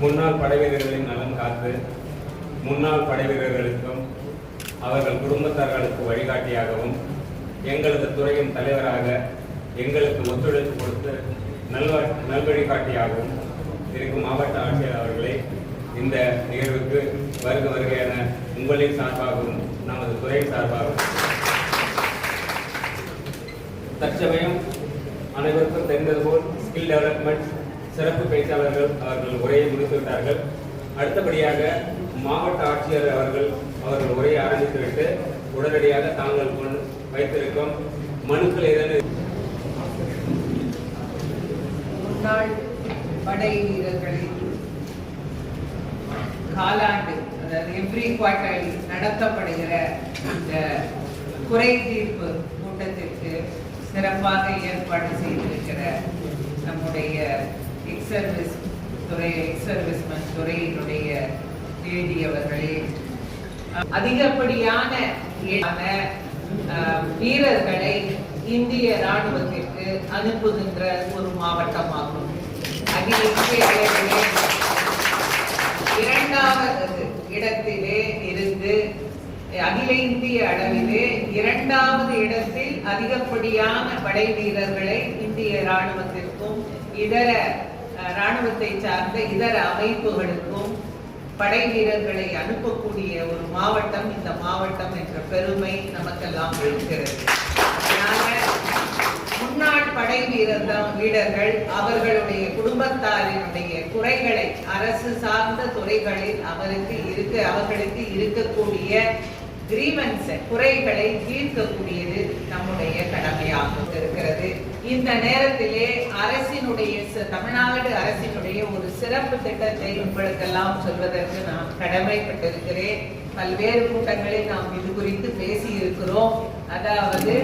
முன்னாள் படைவீரர்களின் நலன் காத்து முன்னாள் படைவீரர்களுக்கும் அவர்கள் குடும்பத்தார்களுக்கு வழிகாட்டியாகவும் எங்களது துறையின் தலைவராக எங்களுக்கு ஒத்துழைப்பு கொடுத்து நல்வ நல்வழிகாட்டியாகவும் இருக்கும் மாவட்ட ஆட்சியர் அவர்களே இந்த நிகழ்வுக்கு வருக வருக என உங்களின் சார்பாகவும் நமது துறையின் சார்பாகவும். தற்சமயம் அனைவருக்கும் தெரிந்தது போல் ஸ்கில் டெவலப்மெண்ட் சிறப்பு பேச்சாளர்கள் அவர்கள் உரையை முடித்துவிட்டார்கள் அடுத்தபடியாக மாவட்ட ஆட்சியர் அவர்கள் அவர்கள் உரையை ஆரம்பித்துவிட்டு உடனடியாக தாங்கள் கொண்டு வைத்திருக்கும் மனுக்கள் ஏதேனும் முன்னாள் படை வீரர்களின் காலாண்டு அதாவது எவ்ரி குவார்டர்லி நடத்தப்படுகிற இந்த குறை தீர்ப்பு கூட்டத்திற்கு சிறப்பாக ஏற்பாடு செய்திருக்கிற நம்முடைய எக்ஸ் சர்வீஸ் துறை எக்ஸ் சர்வீஸ்மன் துறையினுடைய தேடி அவர்களே அதிகப்படியான வீரர்களை இந்திய ராணுவத்திற்கு அனுப்புகின்ற ஒரு மாவட்டமாகும். அகில இந்திய அளவிலே இரண்டாவது இடத்திலே இருந்து அகில இந்திய அளவிலே இரண்டாவது இடத்தில் அதிகப்படியான படை வீரர்களை இந்திய ராணுவத்திற்கும் இதர ராணுவத்தை சார்ந்த இதர அமைப்புகளுக்கும் படை வீரர்களை அனுப்பக்கூடிய ஒரு மாவட்டம் இந்த மாவட்டம் என்ற பெருமை நமக்கெல்லாம் இருக்கிறது. முன்னாள் படை வீரர் வீரர்கள் அவர்களுடைய குடும்பத்தாரினுடைய குறைகளை அரசு சார்ந்த துறைகளில் அவருக்கு இருக்க அவர்களுக்கு இருக்கக்கூடிய கிரீவன்ஸ் குறைகளை தீர்க்கக்கூடியது நம்முடைய கடமையாக இருக்கிறது. இந்த நேரத்திலே அரசினுடைய ச- தமிழ்நாடு அரசினுடைய ஒரு சிறப்பு திட்டத்தை உங்களுக்கெல்லாம் சொல்வதற்கு நான் கடமைப்பட்டிருக்கிறேன். பல்வேறு கூட்டங்களில் நாம் இது குறித்து பேசி இருக்கிறோம் அதாவது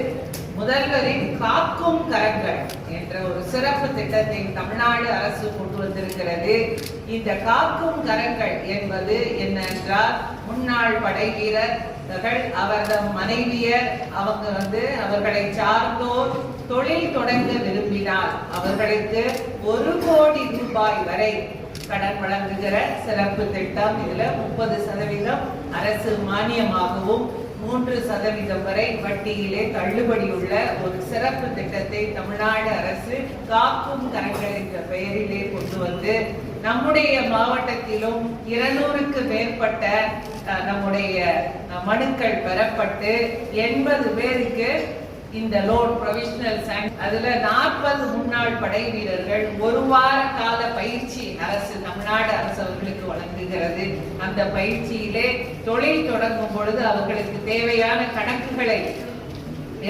முதல்வரின் காக்கும் கரங்கள் என்ற ஒரு சிறப்பு திட்டத்தை தமிழ்நாடு அரசு கொண்டு வந்திருக்கிறது. இந்த காக்கும் கரங்கள் என்பது என்னென்றால் முன்னாள் படை வீரர்கள் அவரது மனைவியர் அவங்க வந்து அவர்களை சார்ந்தோர் தொழில் தொடங்க விரும்பினால் அவர்களுக்கு ஒரு கோடி ரூபாய் வரை கடன் வழங்குகிற சிறப்பு திட்டம். இதுல முப்பது சதவீதம் அரசு மானியமாகவும் மூன்று சதவீதம் வரை வட்டியிலே தள்ளுபடி உள்ள ஒரு சிறப்பு திட்டத்தை தமிழ்நாடு அரசு காக்கும் கரங்கள் என்ற பெயரிலே கொண்டு வந்து நம்முடைய மாவட்டத்திலும் இருநூறுக்கு மேற்பட்ட அஹ், நம்முடைய மனுக்கள் பெறப்பட்டு எண்பது பேருக்கு இந்த லோன் ப்ரொவிஷனல் அதுல நாற்பது முன்னாள் படை வீரர்கள் ஒரு வார கால பயிற்சி அரசு தமிழ்நாடு அரசு அவர்களுக்கு வழங்குகிறது. அந்த பயிற்சியிலே தொழில் தொடங்கும் பொழுது அவர்களுக்கு தேவையான கணக்குகளை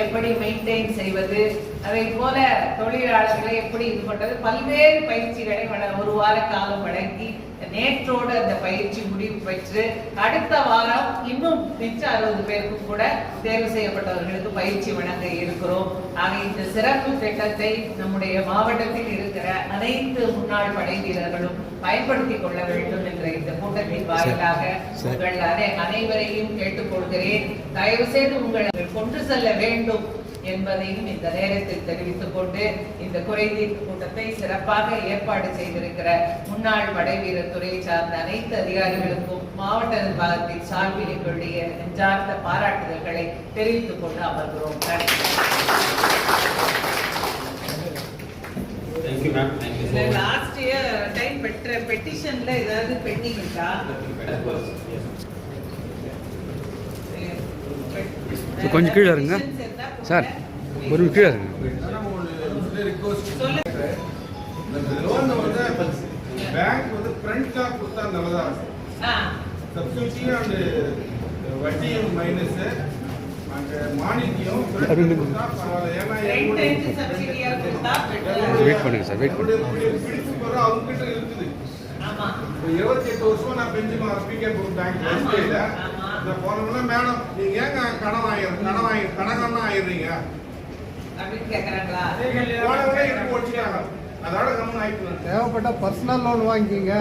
எப்படி மெயின்டைன் செய்வது அதை போல தொழிலாளர்களை எப்படி இது பண்றது? பல்வேறு பயிற்சிகளை ஒரு வார காலம் வழங்கி நேற்றோடு அந்த பயிற்சி முடிவு பெற்று அடுத்த வாரம் இன்னும் மிச்ச அறுபது பேருக்கும் கூட தேர்வு செய்யப்பட்டவர்களுக்கு பயிற்சி வழங்க இருக்கிறோம். ஆக இந்த சிறப்பு திட்டத்தை நம்முடைய மாவட்டத்தில் இருக்கிற அனைத்து முன்னாள் படை வீரர்களும் பயன்படுத்திக் கொள்ள வேண்டும் என்ற இந்த கூட்டத்தின் வாயிலாக உங்கள் அனை- அனைவரையும் கேட்டுக்கொள்கிறேன். தயவு செய்து உங்களை கொண்டு செல்ல வேண்டும். என்பதையும் இந்த நேரத்தில் தெரிவித்துக் கொண்டு இந்த குறைதீர்ப்பு கூட்டத்தை சிறப்பாக ஏற்பாடு செய்திருக்கிற முன்னாள் படை வீரர் துறையை சார்ந்த அனைத்து அதிகாரிகளுக்கும் மாவட்ட நிர்வாகத்தின் சார்பில் எங்களுடைய நெஞ்சார்ந்த பாராட்டுதல்களை தெரிவித்துக் கொண்டு அமர்கிறோம். நன்றி. Thank you ma'am thank you so much last year time பெற்ற பெட்டிஷன்ல ஏதாவது பெண்டிங் இருக்கா? கொஞ்சம் கீழே இருங்க. சார் ஒரு கீழே வந்து பேங்க் வந்து ஃப்ரண்ட்ல கொடுத்தா நல்லதா சப்சிடியும் அண்ட் வட்டியும் மைனஸ் அங்க மானியம். Wait பண்ணுங்க சார், wait பண்ணுங்க. பிடிப்பு வர அவங்க கிட்ட இருக்குது இருபத்தி எட்டு வருஷமா நான் பெஞ்சு பிகே பேங்க். நான் போனோம்னா மேடம் நீங்க ஏங்க கடன் வாங்கி கடன் வாங்கி கடனா ஆயிடுறீங்க? போனவங்களே தேவைப்பட்ட பர்சனல் லோன் வாங்கிக்கிங்க.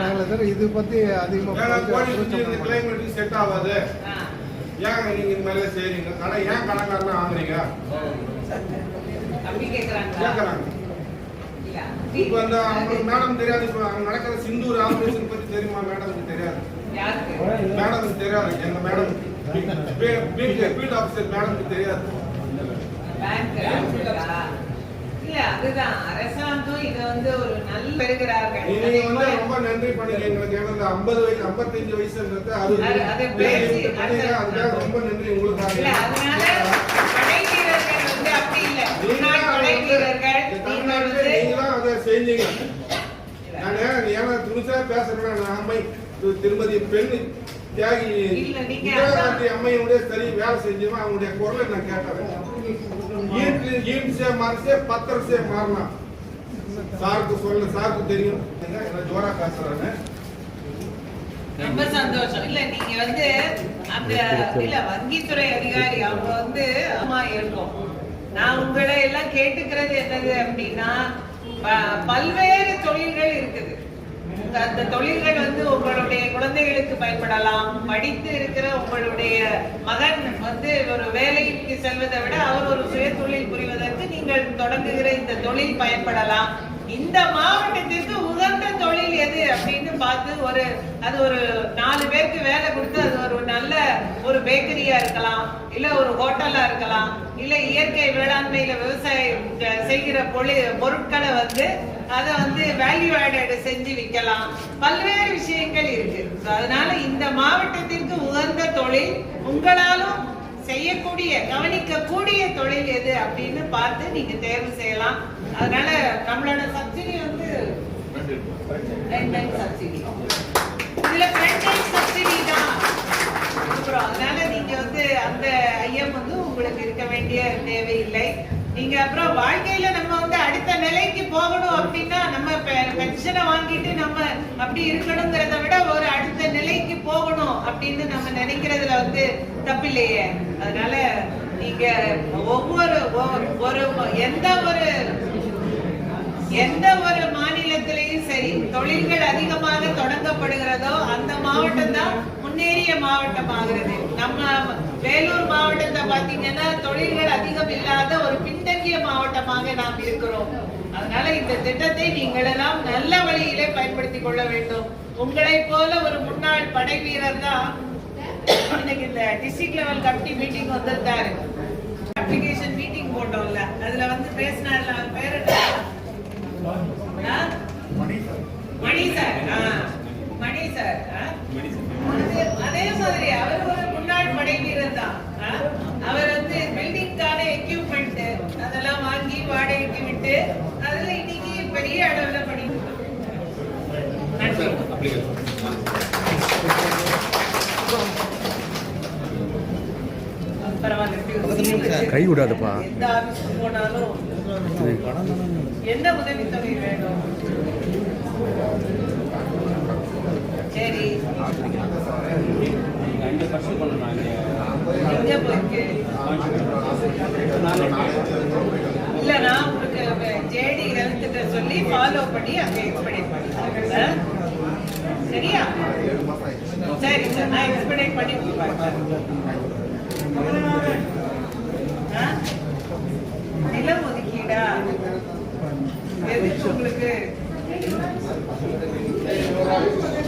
நாங்களே இது பத்தி அதிகமாக செட் ஆகாது. ஏங்க நீங்க இந்த மாதிரி செய்றீங்க? கடன் ஏன் கடன்காரனா கேட்கறாங்க இல்ல. இப்ப அந்த அவங்க மேடம் தெரியாது. இப்ப நடக்கிற சிந்தூர் ஆபரேஷன் பத்தி தெரியுமா? மேடம்க்கு தெரியாது. தெரியாது. எங்க மேடம் ஃபீல்ட் ஆஃபீஸர் மேடம்க்கு தெரியாது. பேங்க் இல்ல அதுதான். அரசாங்கம் இதை வந்து ஒரு நல்ல பெறுகிறார்கள். நீங்க அதே வந்து போல- ரொம்ப நன்றி பண்ணுங்க எங்களுக்கு ஏன்னா இந்த 50 வயசு 55 வயசுன்றது அது அதுக்காக ரொம்ப நன்றி உங்களுக்கு அதனால படை வீரர்கள் வந்து அப்படி இல்ல. முன்னாள் படை வீரர்கள் நீங்கள் வந்து நீங்களாம் அதை செஞ்சீங்க நானு ஏன்னா துணிச்சா பேசுறேன் நான் அம்மை. திரு- திருமதி பெண் தியாகி அம்மையுடைய சரி வேலை செஞ்சவன் அவங்களுடைய குரலை நான் கேட்டேன். ஈட் ஈட் சே மாறிசே பத்தர் சே மாறினா சாருக்கு சொல்ல சாருக்கு தெரியும். என்ன ஜோரா பேசுறாங்க ரொம்ப சந்தோஷம். இல்ல நீங்க வந்து அந்த இல்ல வங்கித்துறை அதிகாரி அவங்க வந்து அம்மா இருக்கும் நான் உங்களை எல்லாம் கேட்டுக்கிறது என்னது அப்படின்னா பல்வேறு தொழில்கள் இருக்குது. அந்த- தொழில்கள் வந்து உங்களுடைய குழந்தைகளுக்கு பயன்படலாம். படித்து இருக்கிற உங்களுடைய மகன் வந்து ஒரு வேலைக்கு செல்வதை விட அவர் ஒரு சுய தொழில் புரிவதற்கு நீங்கள் தொடங்குகிற இந்த தொழில் பயன்படலாம். இந்த மாவட்டத்திற்கு எது அப்படின்னு பார்த்து ஒரு அது ஒரு நாலு பேருக்கு வேலை கொடுத்து அது ஒரு நல்ல ஒரு பேக்கரியா இருக்கலாம் இல்ல ஒரு ஹோட்டலா இருக்கலாம் இல்ல இயற்கை வேளாண்மையில விவசாயம் செய்கிற பொழு பொருட்களை வந்து அதை வந்து வேல்யூ ஆடட் செஞ்சு விற்கலாம் பல்வேறு விஷயங்கள் இருக்கு. அதனால இந்த மாவட்டத்திற்கு உகந்த தொழில் உங்களாலும் செய்யக்கூடிய கவனிக்கக்கூடிய தொழில் எது அப்படின்னு பார்த்து நீங்க தேர்வு செய்யலாம். அதனால நம்மளோட சப்சிடி வந்து சப்சிடி இதுல ஃப்ரண்ட் சப்சிடி தான். அப்புறம் அதனால நீங்க வந்து அந்த ஐயம் வந்து உங்களுக்கு இருக்க வேண்டிய தேவையில்லை. நீங்க அப்புறம் வாழ்க்கையில நம்ம வந்து அடுத்த நிலைக்கு போகணும் அப்படின்னா நம்ம பென்ஷனை வாங்கிட்டு நம்ம அப்படி இருக்கணுங்கிறத விட ஒரு அடுத்த நிலைக்கு போகணும் அப்படின்னு நம்ம நினைக்கிறதுல வந்து தப்பில்லையே. அதனால நீங்க ஒவ்வொரு ஒரு எந்த ஒரு எந்த ஒரு மாநிலத்திலையும் சரி தொழில்கள் அதிகமாக தொடங்கப்படுகிறதோ அந்த மாவட்டம் தான் முன்னேறிய மாவட்டமாகிறது. நம்ம வேலூர் மாவட்டத்தை பாத்தீங்கன்னா தொழில்கள் அதிகம் இல்லாத ஒரு பின்தங்கிய மாவட்டமாக நாம் இருக்கிறோம். அதனால இந்த திட்டத்தை நீங்கள் எல்லாம் நல்ல வழியிலே பயன்படுத்திக் கொள்ள வேண்டும். உங்களை போல ஒரு முன்னாள் படை வீரர் தான் இன்னைக்கு இந்த டிஸ்ட்ரிக்ட் லெவல் கமிட்டி மீட்டிங் வந்திருந்தாரு அப்ளிகேஷன் மீட்டிங் போட்டோம்ல. அதுல வந்து பேசினார் பேர் என்ன? மணி சார். மணி சார்? அது- மாதிரி அவர் ஒரு முன்னாள் படை வீரர் தான்? அவர் வந்து பில்டிங்கான எக்யூப்மெண்ட் அதெல்லாம் வாங்கி வாடகைக்கு விட்டு அதுல இன்னைக்கு பெரிய அளவுல பணி நன்றி பரவாயில்ல கை விடாதப்பா. எந்த என்ன உதவித்தொகை வேணும் சரி. அஞ்சு பர்சன்ட் பண்ணணும் எங்க போயிருக்கு? இல்ல நான் உங்களுக்கு ஜேடி ஹெல்த்கிட்ட சொல்லி ஃபாலோ பண்ணி அங்க எக்ஸ்பெக்ட் பண்ணிக்கிறேன் சரியா? சரி சார் நான் எக்ஸ்பெக்ட் பண்ணி ஆ? நிலம் ஒதுக்கீடா எதுக்கு உங்களுக்கு Thank you.